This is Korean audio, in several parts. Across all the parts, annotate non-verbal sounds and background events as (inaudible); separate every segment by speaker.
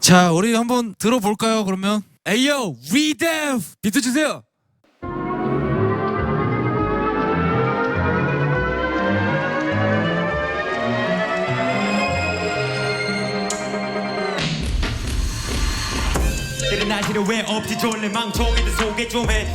Speaker 1: 자, 우리 한번 들어볼까요? 그러면 에이요, 위데브 비트 주세요.
Speaker 2: 일어나 싫어왜 없지 졸래 망청이들 소개 좀해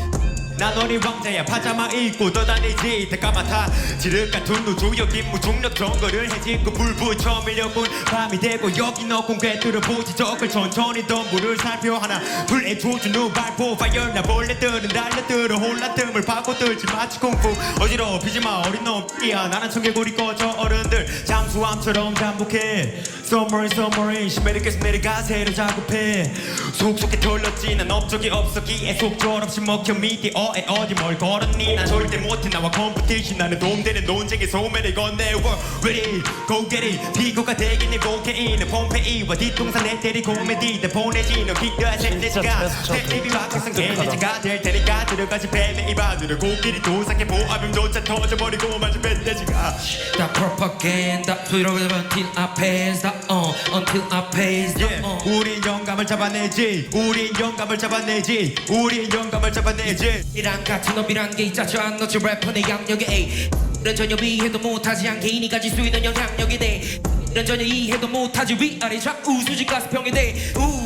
Speaker 2: 난 너네 왕자야 파자마 입고 떠다니지. 대까마타. 지륵 같은 노조역 임무 중력 정거를 해집고 불 붙여 밀려군 밤이 되고 여기 너군 꿰뚫어 보지. 적을 천천히 덤불을 살펴 하나. 불에 조준 후 발포 파열 나 벌레들은 달려들어 혼란 틈을 파고 들지 마치 공포. 어지러워 피지마 어린 놈이야 나는 청개구리 꺼져 어른들. 잠수함처럼 잠복해 Summer summer 시메리케스 내려가 새로 작업해. 속속에 털렸지. 난 업적이 없었기에 속절없이 먹혀 미디어에 어디 뭘 걸었니? 난 절대 못해 나와 컴피티션 나는 도움되는 논쟁의 소매를 건네. We're ready go get it. 비고가 되긴 내 고개인은 폼페이와 뒤통수 내 때리 코미디. 내 보내지 너 기대할 텐데지가. 텔레비 막상 개돼지가 될 테니까 들어가지 뱀의 입 안으로. 코끼리 도삭해 보아빔조차 터져버리고 마치 멧돼지가.
Speaker 3: 다 프로파간다 소리로는 till I pass 다 uh, until I pass 다
Speaker 2: yeah.
Speaker 3: uh.
Speaker 2: 우린 영감을 잡아내지. 우린 영감을 잡아내지. 우린 영감을 잡아내지.
Speaker 3: 이랑 같은 업이란 게 있자죠. 안 넣지 래퍼 내 양력에 에이 이런 전혀 이해도 못하지 않게 이니 가질 수 있는 영향력에 대해 이런 전혀 이해도 못하지. 위아래 좌우 수직 가스평에 대해 우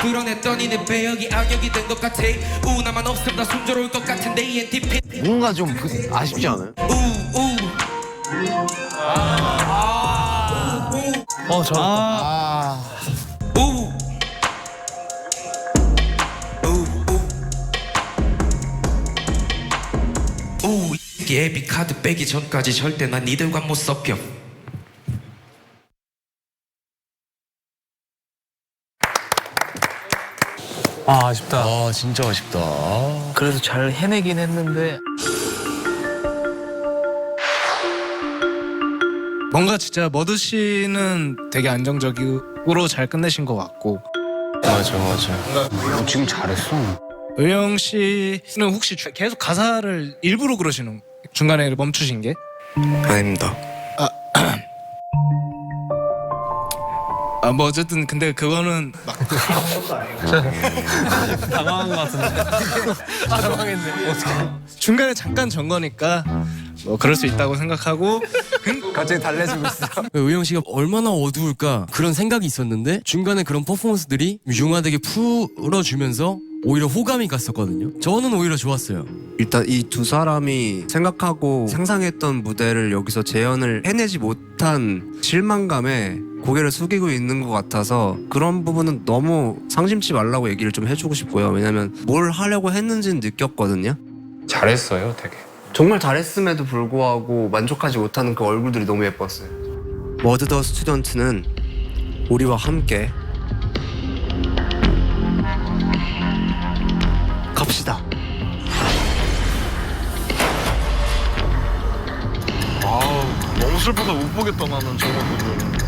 Speaker 3: 드러냈더니 내 배역이 악역이 된 것 같아. 우 나만 없으면 나 순조로울 것 같은데 ENTP
Speaker 4: 뭔가 좀 그- 아쉽지 않아요?
Speaker 3: 우우
Speaker 4: 어, 저.
Speaker 5: 아,
Speaker 3: 우우 예비 카드 빼기 전까지 절대 난 니들과 못 섞여
Speaker 4: 아, 아쉽다.
Speaker 5: 아 진짜 아쉽다. 아.
Speaker 4: 그래도 잘 해내긴 했는데.
Speaker 6: 뭔가 진짜 머드 씨는 되게 안정적으로 잘 끝내신 것 같고
Speaker 5: 맞아 맞아.
Speaker 4: 지금 잘했어.
Speaker 6: 의영 씨는 혹시 주- 계속 가사를 일부러 그러시는 중간에 멈추신 게?
Speaker 3: 아닙니다 (clears throat)
Speaker 6: 아 뭐 어쨌든 근데 그거는 막 (laughs)
Speaker 4: 당황한 것 같은데. (laughs) 당황했네.
Speaker 6: 중간에 잠깐 전 거니까 뭐 그럴 수 있다고 생각하고 (laughs)
Speaker 4: 갑자기 달래지고 있어.
Speaker 7: 의영 씨가 얼마나 어두울까 그런 생각이 있었는데 중간에 그런 퍼포먼스들이 융화되게 풀어주면서 오히려 호감이 갔었거든요. 저는 오히려 좋았어요.
Speaker 8: 일단 이 두 사람이 생각하고 상상했던 무대를 여기서 재현을 해내지 못한 실망감에 고개를 숙이고 있는 것 같아서 그런 부분은 너무 상심치 말라고 얘기를 좀 해주고 싶고요. 왜냐면 뭘 하려고 했는지는 느꼈거든요.
Speaker 5: 잘했어요 되게.
Speaker 8: 정말 잘했음에도 불구하고 만족하지 못하는 그 얼굴들이 너무 예뻤어요. 머드 더 스튜던트는 우리와 함께 갑시다.
Speaker 9: 너무 슬퍼서 못 보겠다 나는 저런 분들